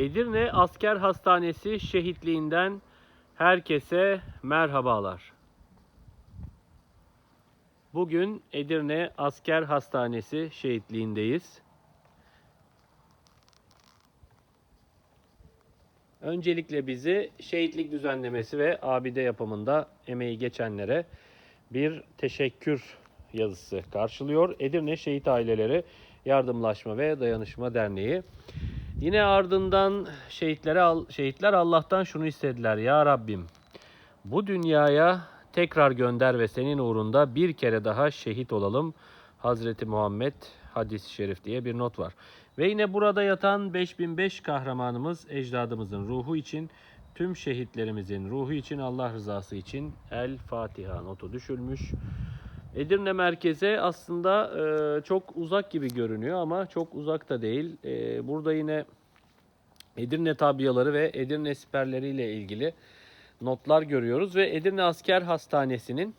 Edirne Asker Hastanesi şehitliğinden herkese merhabalar. Bugün Edirne Asker Hastanesi şehitliğindeyiz. Öncelikle bizi şehitlik düzenlemesi ve abide yapımında emeği geçenlere bir teşekkür yazısı karşılıyor. Edirne Şehit Aileleri Yardımlaşma ve Dayanışma Derneği. Yine ardından şehitlere şehitler Allah'tan şunu istediler. Ya Rabbim bu dünyaya tekrar gönder ve senin uğrunda bir kere daha şehit olalım. Hazreti Muhammed hadis-i şerif diye bir not var. Ve yine burada yatan 5005 kahramanımız ecdadımızın ruhu için tüm şehitlerimizin ruhu için Allah rızası için El Fatiha notu düşülmüş. Edirne merkeze aslında e, çok uzak gibi görünüyor ama çok uzak da değil. E, burada yine Edirne tabiyaları ve Edirne siperleri ile ilgili notlar görüyoruz ve Edirne Asker Hastanesi'nin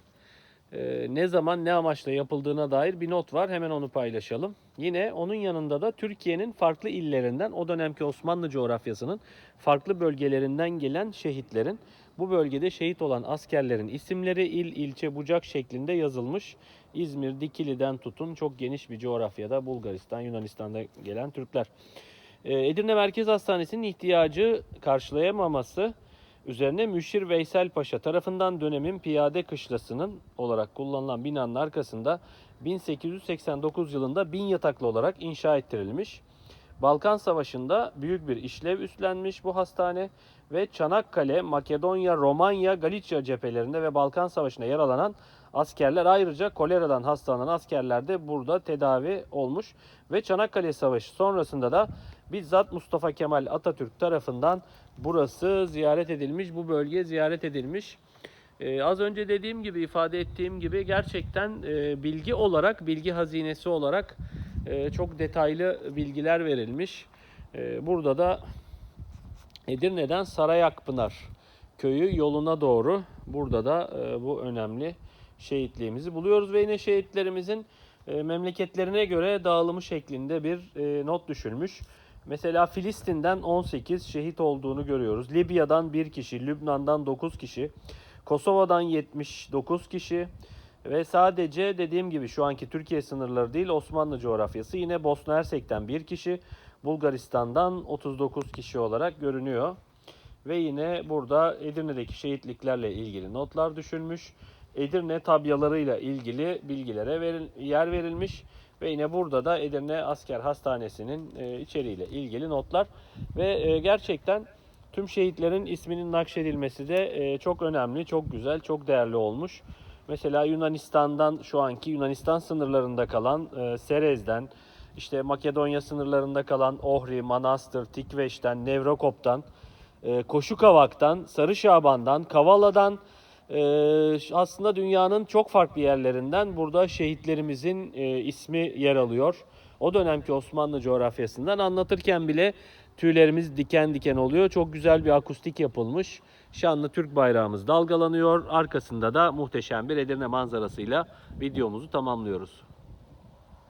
e, ne zaman ne amaçla yapıldığına dair bir not var. Hemen onu paylaşalım. Yine onun yanında da Türkiye'nin farklı illerinden o dönemki Osmanlı coğrafyasının farklı bölgelerinden gelen şehitlerin bu bölgede şehit olan askerlerin isimleri il, ilçe, bucak şeklinde yazılmış. İzmir, Dikili'den tutun çok geniş bir coğrafyada Bulgaristan, Yunanistan'da gelen Türkler. Ee, Edirne Merkez Hastanesi'nin ihtiyacı karşılayamaması üzerine Müşir Veysel Paşa tarafından dönemin piyade kışlasının olarak kullanılan binanın arkasında 1889 yılında bin yataklı olarak inşa ettirilmiş. Balkan Savaşı'nda büyük bir işlev üstlenmiş bu hastane ve Çanakkale, Makedonya, Romanya, Galicia cephelerinde ve Balkan Savaşı'nda yer alan askerler ayrıca koleradan hastalanan askerler de burada tedavi olmuş ve Çanakkale Savaşı sonrasında da bizzat Mustafa Kemal Atatürk tarafından burası ziyaret edilmiş, bu bölge ziyaret edilmiş. Ee, az önce dediğim gibi, ifade ettiğim gibi gerçekten e, bilgi olarak, bilgi hazinesi olarak e, çok detaylı bilgiler verilmiş. E, burada da Edirne'den Sarayakpınar köyü yoluna doğru burada da e, bu önemli şehitliğimizi buluyoruz ve yine şehitlerimizin e, memleketlerine göre dağılımı şeklinde bir e, not düşülmüş. Mesela Filistin'den 18 şehit olduğunu görüyoruz. Libya'dan 1 kişi, Lübnan'dan 9 kişi, Kosova'dan 79 kişi ve sadece dediğim gibi şu anki Türkiye sınırları değil Osmanlı coğrafyası yine Bosna Hersek'ten 1 kişi, Bulgaristan'dan 39 kişi olarak görünüyor. Ve yine burada Edirne'deki şehitliklerle ilgili notlar düşülmüş. Edirne tabyalarıyla ilgili bilgilere veril, yer verilmiş. Ve yine burada da Edirne Asker Hastanesi'nin e, içeriğiyle ilgili notlar. Ve e, gerçekten tüm şehitlerin isminin nakşedilmesi de e, çok önemli, çok güzel, çok değerli olmuş. Mesela Yunanistan'dan şu anki Yunanistan sınırlarında kalan e, Serez'den, işte Makedonya sınırlarında kalan Ohri, Manastır, Tikveş'ten, Nevrokop'tan, e, Koşukavak'tan, Sarı Şaban'dan, Kavala'dan aslında dünyanın çok farklı yerlerinden burada şehitlerimizin e, ismi yer alıyor. O dönemki Osmanlı coğrafyasından anlatırken bile tüylerimiz diken diken oluyor. Çok güzel bir akustik yapılmış. Şanlı Türk bayrağımız dalgalanıyor. Arkasında da muhteşem bir Edirne manzarasıyla videomuzu tamamlıyoruz.